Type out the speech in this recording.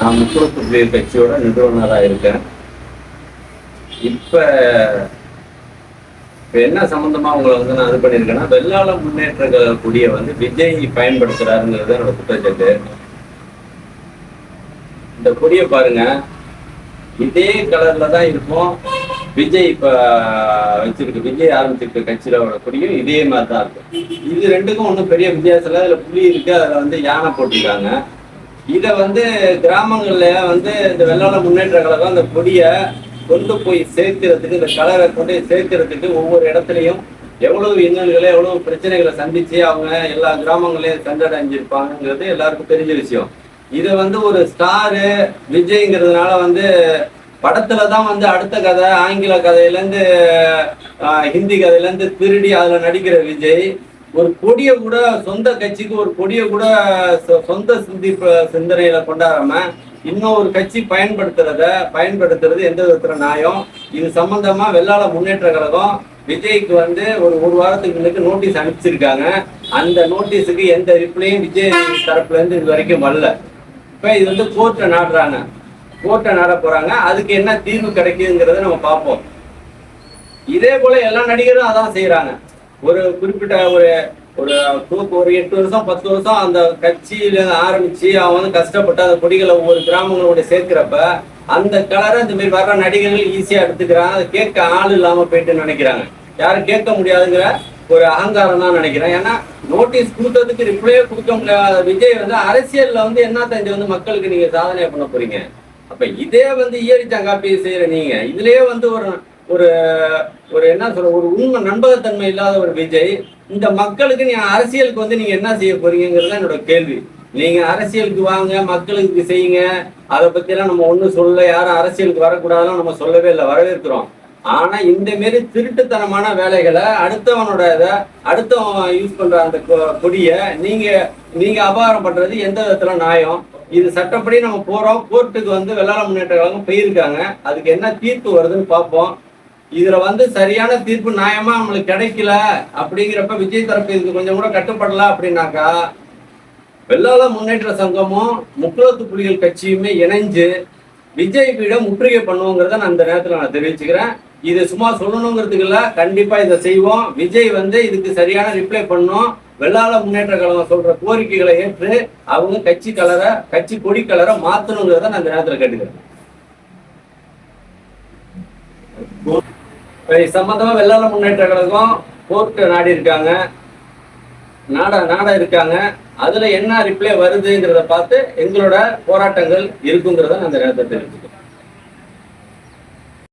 நான் முக்குளத்து புலிகள் கட்சியோட நிறுவனராக இருக்கேன். இப்ப இப்போ என்ன சம்பந்தமா உங்களை வந்து நான் இது பண்ணியிருக்கேன்னா வெள்ளாள முன்னேற்ற கூடிய கொடியை வந்து விஜய் பயன்படுத்துறாருங்கிறது என்னோட குற்றச்சாட்டு. இந்த கொடியை பாருங்க இதே கலர்ல தான் இருக்கும். விஜய் இப்ப வச்சிருக்கு விஜய் ஆரம்பிச்சிருக்க கட்சியிலோட கொடியும் இதே மாதிரி தான் இருக்கும். இது ரெண்டுக்கும் ஒன்றும் பெரிய வித்தியாசம் இல்லை. அதுல புலி இருக்கு அதுல வந்து யானை போட்டிருக்காங்க. இதை வந்து கிராமங்கள்ல வந்து இந்த வெள்ளாள முன்னேற்ற கழகம் அந்த கொடியை கொண்டு போய் சேர்க்கிறதுக்கு இந்த கலரை கொண்டு போய் சேர்க்கிறதுக்கு ஒவ்வொரு இடத்துலையும் எவ்வளவு இன்னல்களை எவ்வளவு பிரச்சனைகளை சந்திச்சு அவங்க எல்லா கிராமங்களையும் சென்றடைஞ்சிருப்பாங்கிறது எல்லாருக்கும் தெரிஞ்ச விஷயம். இது வந்து ஒரு ஸ்டாரு விஜய்ங்கிறதுனால வந்து படத்துல தான் வந்து அடுத்த கதை ஆங்கில கதையிலேருந்து ஹிந்தி கதையிலேருந்து திருடி அதில் நடிக்கிற விஜய். ஒரு கொடியை கூட சொந்த கட்சிக்கு ஒரு கொடியை கூட சொ- சொந்த சிந்தி சிந்தனையில கொண்டாடாம இன்னும் ஒரு கட்சி பயன்படுத்துறத பயன்படுத்துறது எந்த விதத்துல நியாயம்? இது சம்பந்தமா வெள்ளாள முன்னேற்ற கழகம் விஜய்க்கு வந்து ஒரு ஒரு வாரத்துக்கு முன்னுக்கு நோட்டீஸ் அனுப்பிச்சிருக்காங்க. அந்த நோட்டீஸுக்கு எந்த ரிப்ளையும் விஜய் தரப்புல இருந்து இது வரைக்கும் வரல. இப்ப இது வந்து கோர்ட்டை நாடுறாங்க. கோர்ட்டை நாட போறாங்க. அதுக்கு என்ன தீர்வு கிடைக்குங்கிறத நம்ம பார்ப்போம். இதே போல எல்லா நடிகரும் அதான் செய்யறாங்க ஒரு குறிப்பிட்ட ஒரு ஒரு தூக்கு ஒரு எட்டு வருஷம் பத்து வருஷம் அந்த கட்சியில ஆரம்பிச்சு அவன் வந்து கஷ்டப்பட்டு அந்த கொடிகளை ஒவ்வொரு கிராமங்களோட சேர்க்கிறப்ப அந்த கலரை இந்த மாதிரி வர்ற நடிகர்கள் ஈஸியா எடுத்துக்கிறாங்க. அதை கேட்க ஆள் இல்லாம போயிட்டு நினைக்கிறாங்க. யாரும் கேட்க முடியாதுங்கிற ஒரு அகங்காரம் தான் நினைக்கிறேன். ஏன்னா நோட்டீஸ் கொடுத்ததுக்கு ரிப்ளையே கொடுக்க முடியாத விஜய் வந்து அரசியல்ல வந்து என்ன தெரிஞ்சு வந்து மக்களுக்கு நீங்க சாதனை பண்ண போறீங்க? அப்ப இதே வந்து இயற்கை சங்காப்பி செய்யற நீங்க. இதுலயே வந்து ஒரு ஒரு ஒரு என்ன சொல்ற ஒரு உண்மை நம்பகத்தன்மை இல்லாத ஒரு விஜய் இந்த மக்களுக்கு நீங்க அரசியலுக்கு வந்து நீங்க என்ன செய்ய போறீங்கிறது என்னோட கேள்வி. நீங்க அரசியலுக்கு வாங்க மக்களுக்கு செய்யுங்க அதை பத்தி எல்லாம் நம்ம ஒன்றும் சொல்ல யாரும் அரசியலுக்கு வரக்கூடாதுன்னு நம்ம சொல்லவே இல்லை வரவேற்கிறோம். ஆனா இந்த மாரி திருட்டுத்தனமான வேலைகளை அடுத்தவனோட இதை அடுத்தவன் யூஸ் பண்ற அந்த கொ- கொடிய நீங்க நீங்க அபகாரம் பண்றது எந்த விதத்துல நியாயம்? இது சட்டப்படி நம்ம போறோம் கோர்ட்டுக்கு வந்து வெள்ளாள முன்னேற்ற கழகம் போயிருக்காங்க அதுக்கு என்ன தீர்ப்பு வருதுன்னு பார்ப்போம். இதுல வந்து சரியான தீர்ப்பு நியாயமா நம்மளுக்கு கிடைக்கல அப்படிங்கிறப்ப விஜய் தரப்பு இதுக்கு கொஞ்சம் கூட கட்டுப்படல அப்படின்னாக்கா வெள்ளாள முன்னேற்ற சங்கமும் முக்குளத்து புலிகள் கட்சியுமே இணைஞ்சு விஜய் முற்றுகை பண்ணுவோங்கிறத நான் இந்த நேரத்துல நான் தெரிவிச்சுக்கிறேன். இது சும்மா சொல்லணுங்கிறதுக்கு இல்ல கண்டிப்பா இதை செய்வோம். விஜய் வந்து இதுக்கு சரியான ரிப்ளை பண்ணும். வெள்ளாள முன்னேற்ற கழகம் சொல்ற கோரிக்கைகளை ஏற்று அவங்க கட்சி கலரை கட்சி கொடி கலரை மாத்தணுங்கிறத நான் இந்த நேரத்துல கேட்டுக்கிறேன். இது சம்பந்தமாக வெள்ளாள முன்னேற்ற கழகம் கோர்ட் நாடி இருக்காங்க. நாட நாட இருக்காங்க. அதில் என்ன ரிப்ளை வருதுங்கிறத பார்த்து எங்களோட போராட்டங்கள் இருக்குங்கிறத நான் அந்த நேரத்தை தெரிவிச்சுக்கிறேன்.